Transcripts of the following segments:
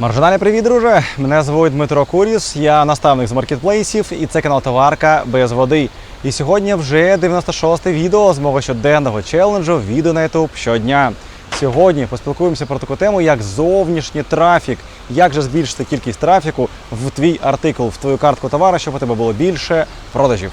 Маржинальний привіт, друже! Мене звуть Дмитро Куріс, я наставник з маркетплейсів і це канал Товарка без води. І сьогодні вже 96-те відео з мого щоденного челенджу відео на YouTube щодня. Сьогодні поспілкуємося про таку тему, як зовнішній трафік. Як же збільшити кількість трафіку в твій артикул, в твою картку товару, щоб у тебе було більше продажів.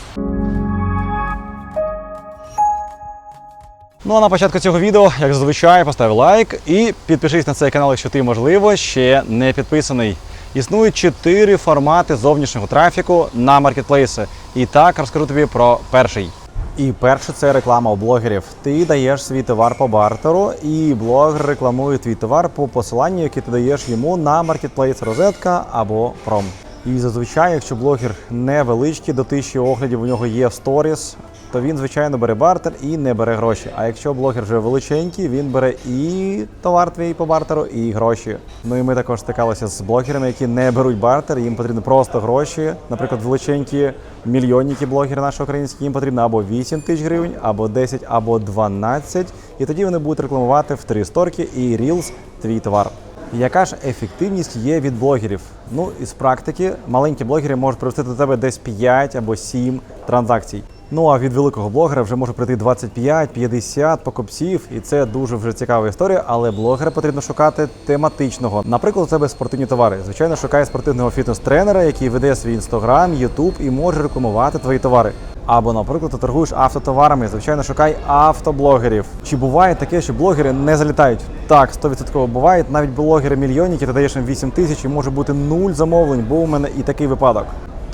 Ну а на початку цього відео, як зазвичай, постав лайк і підпишись на цей канал, якщо ти, можливо, ще не підписаний. Існують чотири формати зовнішнього трафіку на маркетплейси. І так розкажу тобі про перший. І перше це реклама у блогерів. Ти даєш свій товар по бартеру, і блогер рекламує твій товар по посиланню, яке ти даєш йому на маркетплейс Розетка або Пром. І зазвичай, якщо блогер невеличкий, до тисячі оглядів у нього є в сторіс, то він, звичайно, бере бартер і не бере гроші. А якщо блогер вже величенький, він бере і товар твій по бартеру, і гроші. Ну і ми також стикалися з блогерами, які не беруть бартер, їм потрібно просто гроші. Наприклад, величенькі мільйонники блогери наші українські, їм потрібно або 8 тисяч гривень, або 10, або 12. І тоді вони будуть рекламувати в три сторки і Reels твій товар. Яка ж ефективність є від блогерів? Ну, із практики, маленькі блогери можуть привести до тебе десь 5 або 7 транзакцій. Ну а від великого блогера вже може прийти 25-50 покупців, і це дуже вже цікава історія. Але блогера потрібно шукати тематичного. Наприклад, у тебе спортивні товари. Звичайно, шукай спортивного фітнес-тренера, який веде свій інстаграм, ютуб і може рекламувати твої товари. Або, наприклад, ти торгуєш автотоварами. Звичайно, шукай автоблогерів. Чи буває таке, що блогери не залітають? Так, 100% буває. Навіть блогери мільйонники, ти даєш їм 8 тисяч і може бути нуль замовлень, бо у мене і такий випадок.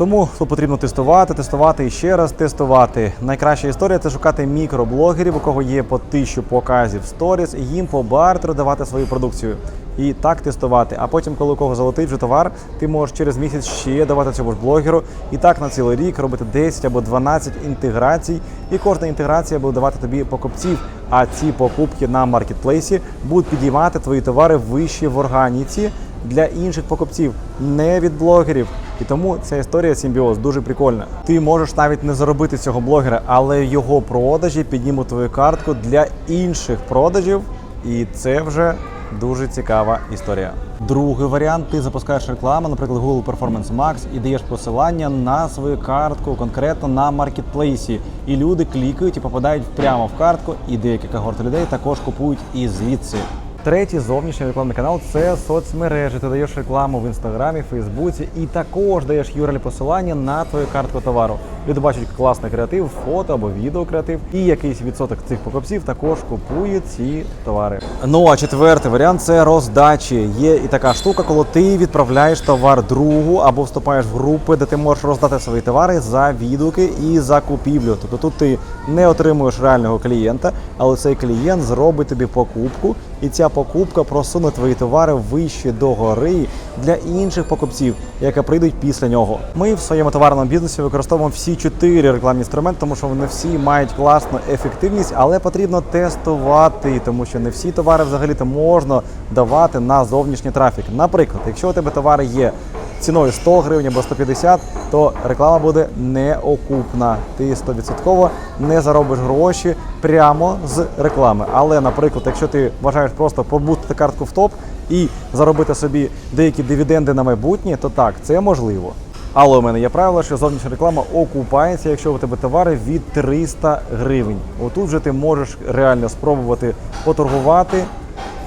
Тому тут потрібно тестувати, тестувати і ще раз тестувати. Найкраща історія це шукати мікроблогерів, у кого є по тисячу показів сторіс, і їм по бартеру давати свою продукцію. І так тестувати. А потім, коли у кого залетить вже товар, ти можеш через місяць ще давати цьому ж блогеру. І так на цілий рік робити 10 або 12 інтеграцій. І кожна інтеграція буде давати тобі покупців. А ці покупки на маркетплейсі будуть підіймати твої товари вище в органіці для інших покупців, не від блогерів. І тому ця історія симбіоз дуже прикольна. Ти можеш навіть не заробити цього блогера, але його продажі піднімуть твою картку для інших продажів, і це вже дуже цікава історія. Другий варіант: ти запускаєш рекламу, наприклад, Google Performance Max, і даєш посилання на свою картку, конкретно на маркетплейсі. І люди клікають і попадають прямо в картку, і деякі когорти людей також купують і звідси. Третій зовнішній рекламний канал це соцмережі. Ти даєш рекламу в інстаграмі, Фейсбуці і також даєш юрель посилання на твою картку товару. Люди бачать класний креатив, фото або відео креатив, і якийсь відсоток цих покупців також купує ці товари. Ну а четвертий варіант це роздачі. Є і така штука, коли ти відправляєш товар другу або вступаєш в групи, де ти можеш роздати свої товари за відгуки і за купівлю. Тобто тут ти не отримуєш реального клієнта, але цей клієнт зробить тобі покупку, і ця покупка просуне твої товари вище до гори для інших покупців, які прийдуть після нього. Ми в своєму товарному бізнесі використовуємо всі чотири рекламні інструменти, тому що вони всі мають класну ефективність, але потрібно тестувати, тому що не всі товари взагалі-то можна давати на зовнішній трафік. Наприклад, якщо у тебе товари є ціною 100 гривень або 150, то реклама буде неокупна. Ти 100% не заробиш гроші прямо з реклами. Але, наприклад, якщо ти бажаєш просто побути картку в топ і заробити собі деякі дивіденди на майбутнє, то так, це можливо. Але у мене є правило, що зовнішня реклама окупається, якщо у тебе товари від 300 гривень. Отут вже ти можеш реально спробувати поторгувати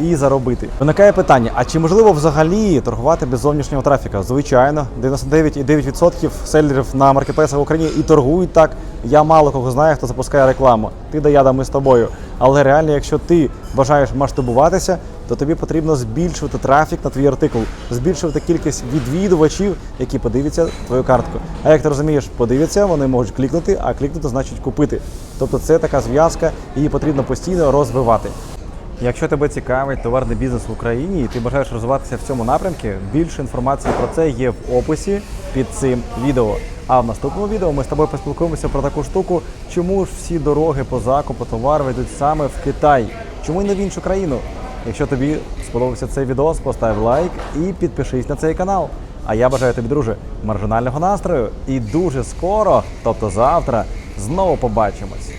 і заробити. Виникає питання: а чи можливо взагалі торгувати без зовнішнього трафіка? Звичайно, 99,9% селерів на маркетплейсах в Україні і торгують так. Я мало кого знаю, хто запускає рекламу. Ти да я да ми з тобою. Але реально, якщо ти бажаєш масштабуватися, то тобі потрібно збільшувати трафік на твій артикул, збільшувати кількість відвідувачів, які подивляться твою картку. А як ти розумієш, подивляться, вони можуть клікнути, а клікнути значить купити. Тобто це така зв'язка, її потрібно постійно розвивати. Якщо тебе цікавить товарний бізнес в Україні і ти бажаєш розвиватися в цьому напрямку, більше інформації про це є в описі під цим відео. А в наступному відео ми з тобою поспілкуємося про таку штуку, чому ж всі дороги по закупу товару йдуть саме в Китай, чому й не в іншу країну. Якщо тобі сподобався цей відос, постав лайк і підпишись на цей канал. А я бажаю тобі, друже, маржинального настрою і дуже скоро, тобто завтра, знову побачимось.